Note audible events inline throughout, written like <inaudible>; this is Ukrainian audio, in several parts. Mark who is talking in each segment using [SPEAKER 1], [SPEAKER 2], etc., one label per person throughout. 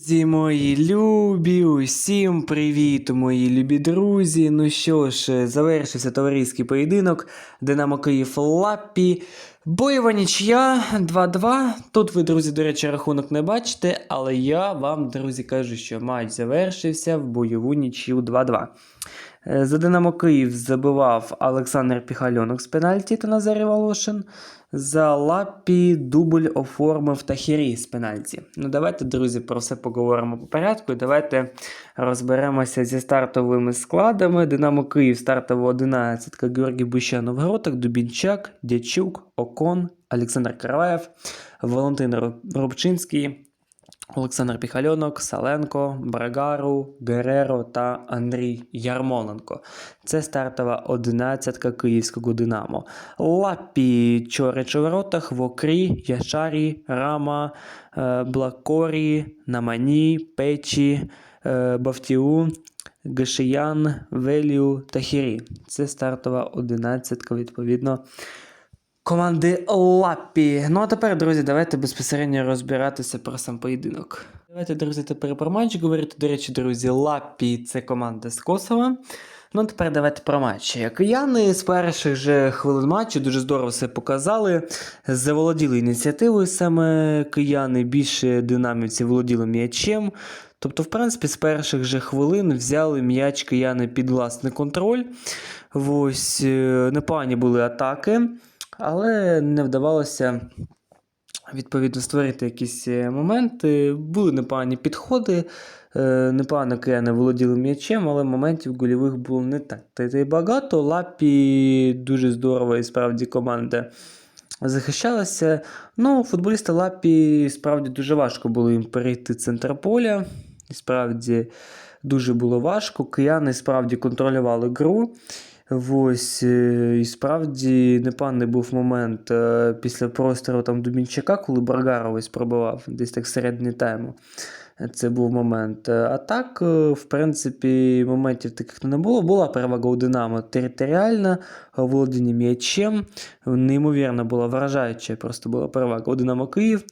[SPEAKER 1] Друзі мої любі, усім привіт, мої любі друзі. Ну що ж, завершився товариський поєдинок. Динамо Київ Лапі. Бойова нічия 2-2. Тут ви, друзі, до речі, рахунок не бачите, але я вам, друзі, кажу, що матч завершився в бойову нічию 2-2. Е, За Динамо Київ забивав Олександр Піхальонок з пенальті та Назарій Волошин. За Лапі дубль оформив Тахірі з пенальті. Ну, давайте, друзі, про все поговоримо по порядку. Давайте розберемося зі стартовими складами. Динамо Київ стартова 11 Георгій Бущанов, Гроток, Дубінчак, Дячук, Окон, Олександр Караваєв, Валентин Рубчинський, Олександр Піхальонок, Саленко, Брагару, Гереро та Андрій Ярмоленко. Це стартова одинадцятка київського Динамо. Лапі Чорич у воротах, Вокрі, Яшарі, Рама, е, Блакорі, Намані, Печі, е, Бавтіу, Гешиян, Велію та Хірі. Це стартова одинадцятка, відповідно, команди Лапі. Ну а тепер, друзі, давайте безпосередньо розбиратися про сам поєдинок. Давайте, друзі, тепер про матч говорити. До речі, друзі, Лапі це команда з Косова. Ну, тепер давайте про матч. Кияни з перших же хвилин матчу дуже здорово все показали. Заволоділи ініціативою саме кияни, більше динамівці володіли м'ячем. Тобто, в принципі, з перших же хвилин взяли м'яч кияни під власний контроль. Ось е, непогані були атаки, але не вдавалося відповідно створити якісь е, моменти. Були непогані підходи, е, непогано кияни володіли м'ячем, але моментів гольових було не так. Та й багато. Лапі дуже здорово і справді команда захищалася. Ну, футболісти Лапі справді дуже важко було їм перейти центр поля. Справді дуже було важко. Кияни справді контролювали гру. Ось, е, і справді непоганий був момент е, після простору там Дубінчака, коли Баргаров ось пробивав десь так середній тайму. Це був момент. Е, А так, в принципі, моментів таких не було. Була перевага у Динамо територіальна, володіння м'ячем. Неймовірно була вражаюча, просто була перевага у Динамо Київ.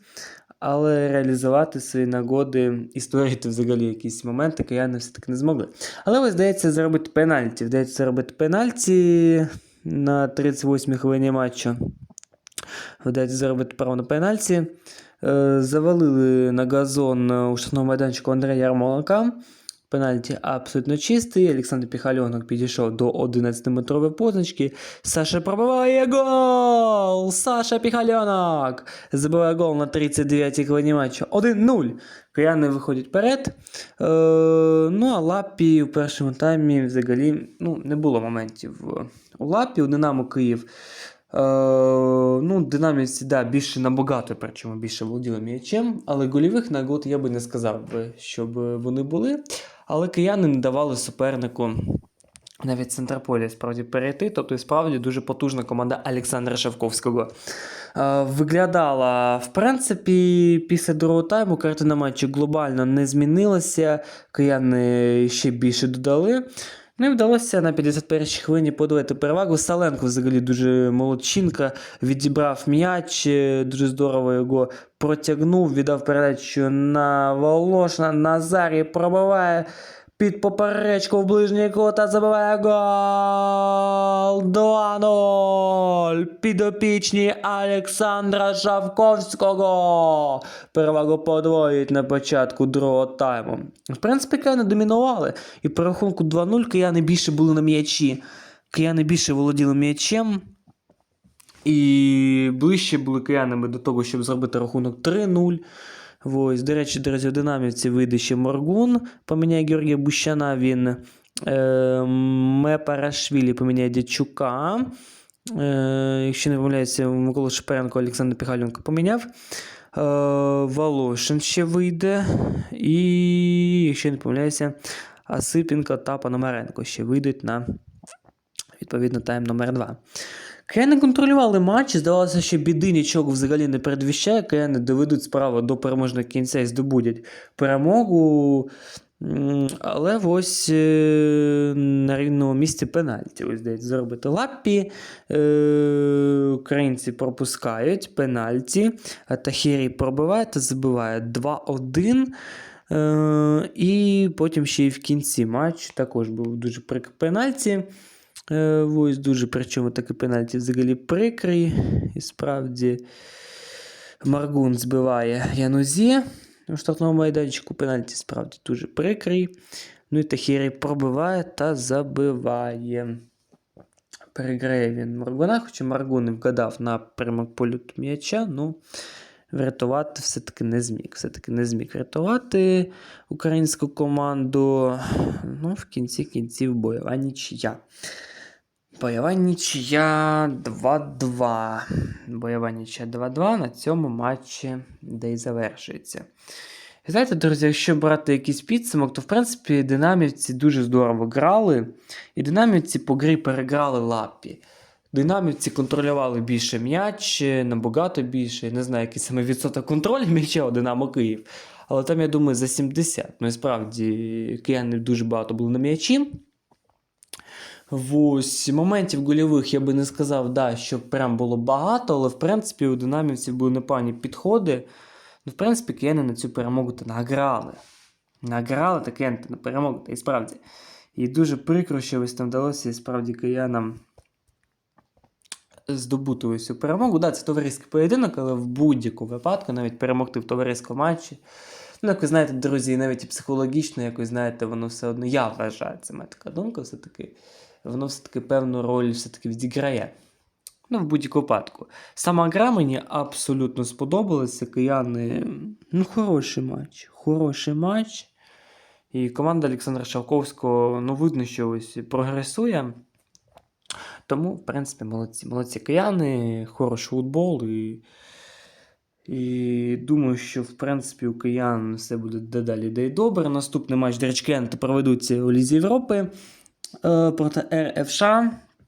[SPEAKER 1] Але реалізувати свої нагоди і створити взагалі якісь моменти кияни все-таки не змогли. Але ось здається зробити пенальті. Вдається зробити пенальті на 38-й хвилині матчу. Вдається зробити право на пенальті. Е, Завалили на газон у штрафному майданчику Андрея Ярмоленка. Пенальті абсолютно чистий. Олександр Піхальонок підійшов до 11-метрової позначки. Саша пробиває гол! Саша Піхальонок! Забиває гол на 39-й хвилині матчу. 1-0. Кияни виходять вперед. Е, ну, а Лапі в першому таймі взагалі ну, не було моментів у Лапі. У Динамо Київ. Е, ну, динамівці, да, більше набагато, причому більше володіли м'ячем, але гольових нагод я би не сказав би, щоб вони були. Але кияни не давали супернику навіть центрополі справді перейти. Тобто, і справді дуже потужна команда Олександра Шавковського. Е, Виглядала, в принципі, після другого тайму картина матчу глобально не змінилася. Кияни ще більше додали. Ну і вдалося на 51-й хвилині подавати перевагу. Саленко взагалі дуже молодчинка, відібрав м'яч, е, дуже здорово його протягнув, віддав передачу на Волошина. Назарі пробиває під поперечку в ближній кут забиває гол 2-0. Підопічні Олександра Шавковського. Перевагу подвоїть на початку другого тайму. В принципі, кияни домінували. І по рахунку 2-0 кияни більше були на м'ячі. Кияни більше володіли м'ячем. І ближче були киянами до того, щоб зробити рахунок 3-0. Ось, до речі, друзі, в динамівці вийде ще Моргун, поміняє Георгія Бущана, він е, Мепарашвілі поміняє Дячука. Е, якщо не помиляюся, Микола Шепаренко, Олександр Піхаленко поміняв. Е, Волошин ще вийде. І, якщо не помиляюся, Асипінко та Пономаренко ще вийдуть на відповідно тайм номер 2. Кияни контролювали матч, здавалося, що біди нічого взагалі не передвіщає. Кияни доведуть справу до переможного кінця і здобудять перемогу. Але ось е, на рівному місці пенальті. Ось здається, зробити лаппі. Е, Українці пропускають пенальті. Тахірі пробиває та забиває 2-1. Е, і потім ще й в кінці матчу також був дуже прикрий пенальті. Е, ось дуже причому такий пенальті взагалі прикрий. І справді Маргун збиває Янузі у штрафному майданчику. Пенальті справді дуже прикрий. Ну і Тахірі пробиває та забиває. Переграє він Маргуна, хоча Маргун не вгадав на прямок польоту м'яча. Ну, врятувати все-таки не зміг. Все-таки не зміг врятувати українську команду. Ну, в кінці кінців бойова нічия. Бойова нічия 2-2. Бойова нічия 2-2 на цьому матчі, де й завершується. І знаєте, друзі, якщо брати якийсь підсумок, то в принципі динамівці дуже здорово грали, і динамівці по грі переграли лапі. Динамівці контролювали більше м'яч, набагато більше. Не знаю, який саме відсоток контролю <laughs> м'яча у Динамо Київ. Але там, я думаю, за 70. Ну і справді, кияни дуже багато були на м'ячі. Ось моментів гольових я би не сказав, да, що прям було багато, але в принципі у динамівців були непогані підходи. Ну, в принципі, кияни на цю перемогу то награли. Награли та кияни на перемогу, та і справді. І дуже прикро, що ось там вдалося і справді киянам здобути ось цю перемогу. Да, це товариський поєдинок, але в будь-якому випадку навіть перемогти в товариському матчі. Ну, як ви знаєте, друзі, навіть і психологічно, якось знаєте, воно все одно, я вважаю, це моя така думка, все-таки, воно все-таки певну роль все-таки відіграє. Ну, в будь-якому випадку. Сама гра мені абсолютно сподобалася. Кияни, ну, хороший матч. Хороший матч. І команда Олександра Шавковського, ну, видно, що ось прогресує. Тому, в принципі, молодці. Молодці кияни, хороший футбол. І, і думаю, що в принципі у киян все буде дедалі де й добре. Наступний матч, речі, проведуться у Лізі Європи проти РФШ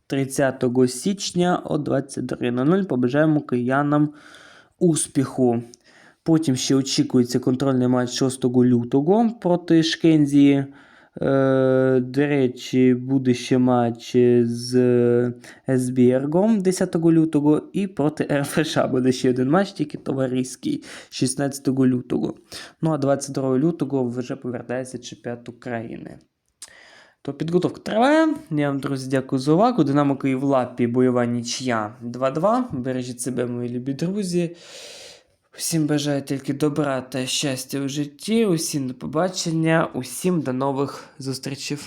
[SPEAKER 1] 30 січня о 22.00. Побажаємо киянам успіху. Потім ще очікується контрольний матч 6 лютого проти Шкензії. Е, До речі, буде ще матч з Есбіргом 10 лютого і проти РФШ буде ще один матч, тільки товариський 16 лютого. Ну а 22 лютого вже повертається чемпіонат України. То підготовка триває. Я вам, друзі, дякую за увагу. Динамо Київ лапі бойова нічия 2-2. Бережіть себе, мої любі друзі. Усім бажаю тільки добра та щастя у житті. Усім до побачення, усім до нових зустрічей.